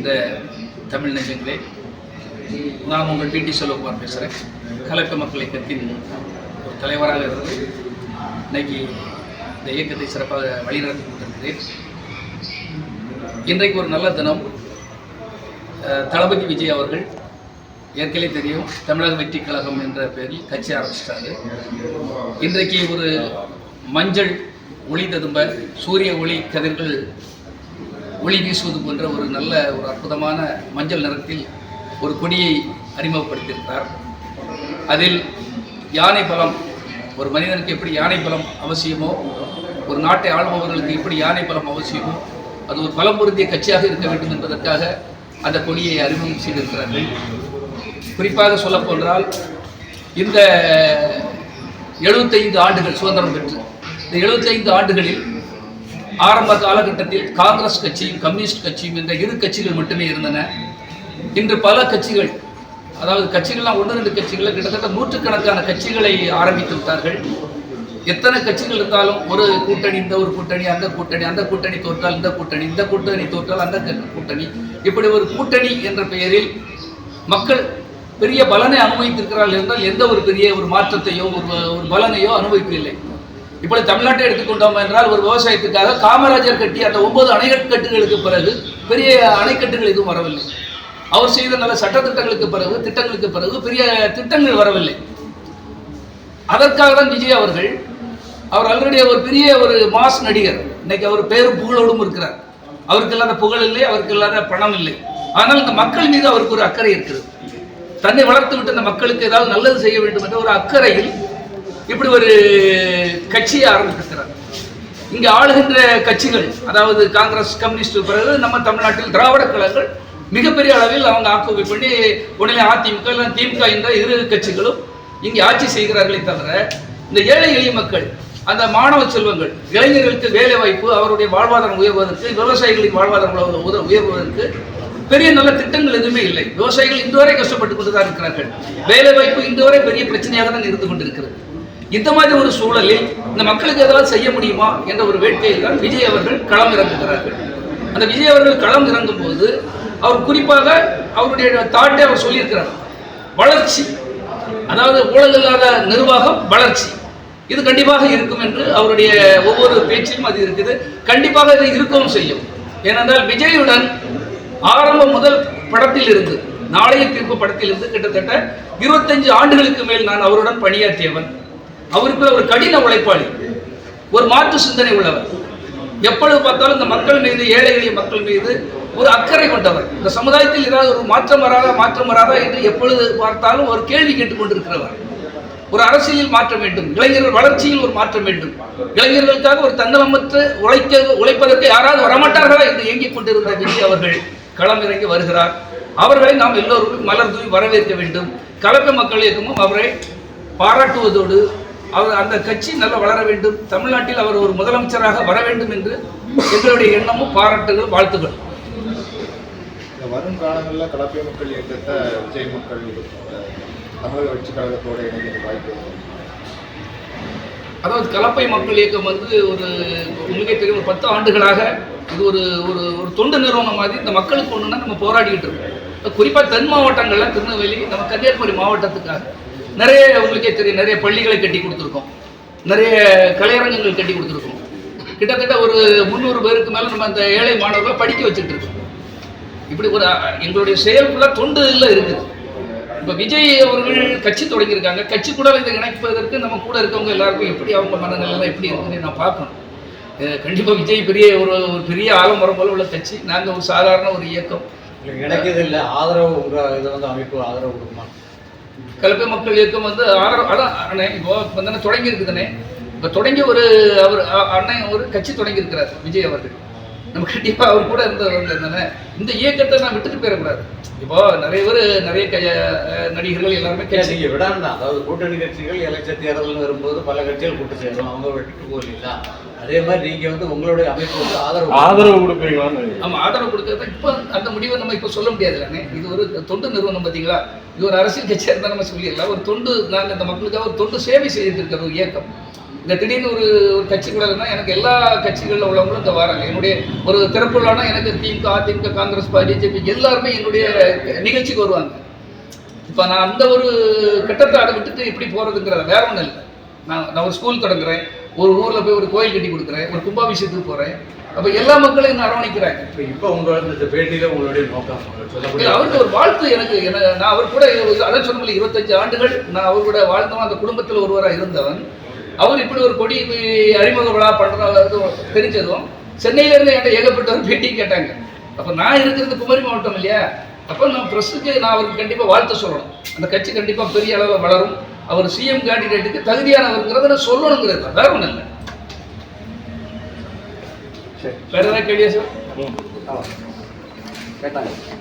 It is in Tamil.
நேசிக்கின்ற தமிழ் நெஞ்சங்களே நான் உங்கள் பிடி செல்வகுமார் பேசுகிறேன் கலக்க மக்கள் இயக்கத்தின் ஒரு தலைவராக இருந்து இன்னைக்கு இந்த இயக்கத்தை சிறப்பாக வழிநடத்தி கொண்டிருக்கிறேன். இன்றைக்கு ஒரு நல்ல தினம். தளபதி விஜய் அவர்கள் ஏற்கனவே தெரியும் தமிழக வெற்றி கழகம் என்ற பெயரில் கட்சி ஆரம்பிச்சிட்டாரு. இன்றைக்கு ஒரு மஞ்சள் ஒளி ததும்ப சூரிய ஒளி கதிர்கள் ஒளி வீசுவது போன்ற ஒரு நல்ல ஒரு அற்புதமான மஞ்சள் நிறத்தில் ஒரு கொடியை அறிமுகப்படுத்தியிருக்கிறார். அதில் யானை பலம் ஒரு மனிதனுக்கு எப்படி யானை பலம் அவசியமோ ஒரு நாட்டை ஆளுபவர்களுக்கு எப்படி யானை பலம் அவசியமோ அது ஒரு பலம் பொருந்திய கட்சியாக இருக்க வேண்டும் என்பதற்காக அந்த கொடியை அறிமுகம் செய்திருக்கிறார்கள். குறிப்பாக சொல்லப்போன்றால் இந்த எழுபத்தைந்து ஆண்டுகள் சுதந்திரம் பெற்று இந்த எழுபத்தைந்து ஆண்டுகளில் ஆரம்ப காலகட்டத்தில் காங்கிரஸ் கட்சியும் கம்யூனிஸ்ட் கட்சியும் என்ற இரு கட்சிகள் மட்டுமே இருந்தன. இன்று பல கட்சிகள் அதாவது கட்சிகள்லாம் ஒன்று ரெண்டு கட்சிகளில் கிட்டத்தட்ட நூற்றுக்கணக்கான கட்சிகளை ஆரம்பித்து விட்டார்கள். எத்தனை கட்சிகள் இருந்தாலும் ஒரு கூட்டணி இந்த ஒரு கூட்டணி அந்த கூட்டணி அந்த கூட்டணி தோற்றால் இந்த கூட்டணி இந்த கூட்டணி தோற்றால் அந்த கூட்டணி. இப்படி ஒரு கூட்டணி என்ற பெயரில் மக்கள் பெரிய பலனை அனுபவித்திருக்கிறார்கள் என்றால் எந்த ஒரு பெரிய ஒரு மாற்றத்தையோ ஒரு ஒரு பலனையோ அனுபவிக்கவில்லை. இப்படி தமிழ்நாட்டை எடுத்துக்கொண்டோம் என்றால் ஒரு விவசாயத்துக்காக காமராஜர் கட்டி அந்த ஒன்பது அணைக்கட்டுகளுக்கு பிறகு பெரிய அணைக்கட்டுகள் எதுவும் வரவில்லை. அவர் செய்த நல்ல சட்டத்திட்டங்களுக்கு பிறகு திட்டங்களுக்கு பிறகு பெரிய திட்டங்கள் வரவில்லை. அதற்காக தான் விஜய் அவர்கள் அவர் ஆல்ரெடி ஒரு பெரிய ஒரு மாஸ் நடிகர். இன்னைக்கு அவர் பேரு புகழோடும் இருக்கிறார். அவருக்கு இல்லாத புகழ் இல்லை அவருக்கு இல்லாத பணம் இல்லை. ஆனால் இந்த மக்கள் மீது அவருக்கு ஒரு அக்கறை இருக்கிறது. தன்னை வளர்த்து விட்டு இந்த மக்களுக்கு ஏதாவது நல்லது செய்ய வேண்டும் என்ற ஒரு அக்கறையில் இப்படி ஒரு கட்சியை ஆரம்பித்திருக்கிறார் இங்கே ஆளுகின்ற கட்சிகள் அதாவது காங்கிரஸ் கம்யூனிஸ்ட் பிறகு நம்ம தமிழ்நாட்டில் திராவிட கழகங்கள் மிகப்பெரிய அளவில் அவங்க ஆக்குபை பண்ணி உடனே அதிமுக இல்லை திமுக என்ற இரு கட்சிகளும் இங்கே ஆட்சி செய்கிறார்களே தவிர இந்த ஏழை எளிய மக்கள் அந்த மாணவ செல்வங்கள் இளைஞர்களுக்கு வேலை வாய்ப்பு அவருடைய வாழ்வாதாரம் உயர்வதற்கு விவசாயிகளின் வாழ்வாதாரம் உத- உயர்வதற்கு பெரிய நல்ல திட்டங்கள் எதுவுமே இல்லை. விவசாயிகள் இன்று வரை கஷ்டப்பட்டு கொண்டு தான் இருக்கிறார்கள். வேலை வாய்ப்பு இன்று வரை பெரிய பிரச்சனையாக தான் இருந்து கொண்டிருக்கிறது. இந்த மாதிரி ஒரு சூழலில் இந்த மக்களுக்கு ஏதாவது செய்ய முடியுமா என்ற ஒரு வேட்கையில் தான் விஜய் அவர்கள் களம் இறங்குகிறார்கள். அந்த விஜய் அவர்கள் களம் இறங்கும் போது அவர் குறிப்பாக அவருடைய தாட்டை அவர் சொல்லியிருக்கிறார். வளர்ச்சி. அதாவது ஊழல் இல்லாத நிர்வாகம் வளர்ச்சி. இது கண்டிப்பாக இருக்கும் என்று அவருடைய ஒவ்வொரு பேச்சிலும் அது இருக்குது. கண்டிப்பாக இது இருக்கவும் செய்யும். ஏனென்றால் விஜயுடன் ஆரம்பம் முதல் படத்தில் இருந்து நாளைய தீர்ப்பு படத்தில் இருந்து கிட்டத்தட்ட இருபத்தஞ்சு ஆண்டுகளுக்கு மேல் நான் அவருடன் பணியாற்றியவன். அவருக்குள்ள ஒரு கடின உழைப்பாளி ஒரு மாற்று சிந்தனை உள்ளவர். எப்பொழுது பார்த்தாலும் இந்த மக்கள் மீது ஏழை எளிய மக்கள் மீது ஒரு அக்கறை கொண்டவர். இந்த சமுதாயத்தில் ஏதாவது ஒரு மாற்றம் வராதா மாற்றம் வராதா என்று எப்பொழுது பார்த்தாலும் ஒரு கேள்வி கேட்டுக்கொண்டிருக்கிறவர். ஒரு அரசியலில் மாற்றம் வேண்டும் இளைஞர்கள் வளர்ச்சியில் ஒரு மாற்றம் வேண்டும். இளைஞர்களுக்காக ஒரு தன்னலமற்று உழைக்க உழைப்பதற்கு யாராவது வரமாட்டார்களா என்று இயங்கிக் கொண்டிருந்த விஜய் அவர்கள் களம் இறங்கி வருகிறார். அவர்களை நாம் எல்லோரும் மலர் தூவி வரவேற்க வேண்டும். கலப்பு மக்கள் இயக்கமும் அவரை பாராட்டுவதோடு அவர் அந்த கட்சி நல்லா வளர வேண்டும். தமிழ்நாட்டில் அவர் ஒரு முதலமைச்சராக வர வேண்டும் என்று எங்களுடைய எண்ணமும் பாராட்டுகள் வாழ்த்துக்கள். வரும் காலங்களில் கலப்பிய மக்கள் இயக்கத்தை விஜய் மக்கள் தமிழக வெற்றி கழகத்தோட இணைகிற வாய்ப்பு. அதாவது கலப்பை மக்கள் இயக்கம் வந்து ஒரு உங்களுக்கே தெரியும் ஒரு பத்து ஆண்டுகளாக இது ஒரு ஒரு ஒரு தொண்டு நிறுவனம் மாதிரி இந்த மக்களுக்கு ஒன்றுனா நம்ம போராடிக்கிட்டு இருக்கோம். குறிப்பாக தென் மாவட்டங்களில் திருநெல்வேலி நம்ம கன்னியாகுமரி மாவட்டத்துக்காக. நிறைய உங்களுக்கே தெரியும் நிறைய பள்ளிகளை கட்டி கொடுத்துருக்கோம். நிறைய கலையரங்கங்கள் கட்டி கொடுத்துருக்கோம். கிட்டத்தட்ட ஒரு முந்நூறு பேருக்கு மேலே நம்ம அந்த ஏழை மாணவர்களை படிக்க வச்சுட்டு இருக்கோம். இப்படி ஒரு எங்களுடைய செயல் ஃபுல்லாக தொண்டுல இருக்குது. இப்போ விஜய் அவர்கள் கட்சி தொடங்கியிருக்காங்க. கட்சி கூட இதை இணைப்பதற்கு நம்ம கூட இருக்கவங்க எல்லாருக்கும் எப்படி அவங்க மனநிலையெல்லாம் எப்படி இருக்குன்னு நான் பார்க்கணும். கண்டிப்பாக விஜய் பெரிய ஒரு ஒரு பெரிய ஆலமரம் போல உள்ள கட்சி. நாங்கள் ஒரு சாதாரண ஒரு இயக்கம். கிடைக்கிறது இல்லை. ஆதரவு உங்கள் இதை வந்து அமைப்பு ஆதரவு கொடுக்குமா? கலப்பை மக்கள் இயக்கம் வந்து ஆதரவு அதான் அண்ணே இப்போ இப்போ தானே தொடங்கி இருக்குதுண்ணே இப்போ தொடங்கி ஒரு அவர் அ- அண்ணன் ஒரு கட்சி தொடங்கி இருக்கிறார் விஜய் அவர்கள். நம்ம கண்டிப்பா அவர் கூட இருந்தவங்க தானே இந்த இயக்கத்தை நான் விட்டுட்டு போயிடக்கூடாது. இப்போ நிறைய பேர் நிறைய க- நடிகர்கள் எல்லாருமே நீங்க விடாண்டா அதாவது கூட்டணி கட்சிகள் எலெக்ஷன் தேர்தல் வரும்போது பல கட்சிகள் கூட்டு சேரும் அவங்க விட்டுட்டு போகலீங்களா? அதே மாதிரி நீங்க வந்து உங்களுடைய அமைப்பு வந்து ஆதரவு ஆதரவு கொடுப்பீங்களான்னு நம்ம ஆதரவு கொடுக்கறது இப்போ அந்த முடிவை நம்ம இப்போ சொல்ல முடியாது தானே இது ஒரு தொண்டு நிறுவனம் பார்த்தீங்களா இது ஒரு அரசியல் கட்சியாக இருந்தால் நம்ம சொல்லிடலாம். ஒரு தொண்டு நாங்கள் இந்த மக்களுக்காக ஒரு தொண்டு சேவை செய்துட்டு இருக்கிற ஒரு இயக்கம். இந்த திடீர்னு ஒரு ஒரு கட்சி கூட இருந்தால் எனக்கு எல்லா கட்சிகளில் உள்ளவங்களும் இங்கே வராங்க. என்னுடைய ஒரு திறப்புலானா எனக்கு திமுக அதிமுக காங்கிரஸ் பிஜேபி எல்லாருமே என்னுடைய நிகழ்ச்சிக்கு வருவாங்க. இப்போ நான் அந்த ஒரு கட்டத்தை அதை விட்டுட்டு எப்படி போகிறதுங்கிறத வேற ஒன்றும் இல்லை. நான் நான் ஒரு ஸ்கூல் தொடங்குறேன் ஒரு ஊரில் போய் ஒரு கோயில் கட்டி கொடுக்குறேன் ஒரு கும்பாபிஷேகத்துக்கு போகிறேன் அப்போ எல்லா மக்களையும் என்ன அரவணைக்கிறாங்க. இப்போ இப்போ உங்களோட பேட்டியில் உங்களுடைய நோக்கம் அவருக்கு ஒரு வாழ்த்து எனக்கு என நான் அவர் கூட அதான் சொன்னல இருபத்தஞ்சு ஆண்டுகள் நான் அவர் கூட வாழ்ந்தவன் அந்த குடும்பத்தில் ஒருவராக இருந்தவன். அவர் இப்படி ஒரு கொடி அறிமுக விழா பண்ணுறது தெரிஞ்சதும் சென்னையில இருந்து என்கிட்ட ஏகப்பட்டவர் பேட்டி கேட்டாங்க. அப்போ நான் இருக்கிறது குமரி மாவட்டம் இல்லையா? அப்போ நான் ப்ரெஸ்ஸுக்கு நான் அவருக்கு கண்டிப்பாக வாழ்த்து சொல்லணும். அந்த கட்சி கண்டிப்பாக பெரிய அளவில் வளரும். அவர் சிஎம் கேண்டிடேட்டுக்கு தகுதியானவருங்கிறத நான் சொல்லணுங்கிறது. வேற ஒன்றும் இல்லை. சரி. வேற ஏதாவது கேள்வியா சார் கேட்டாங்க.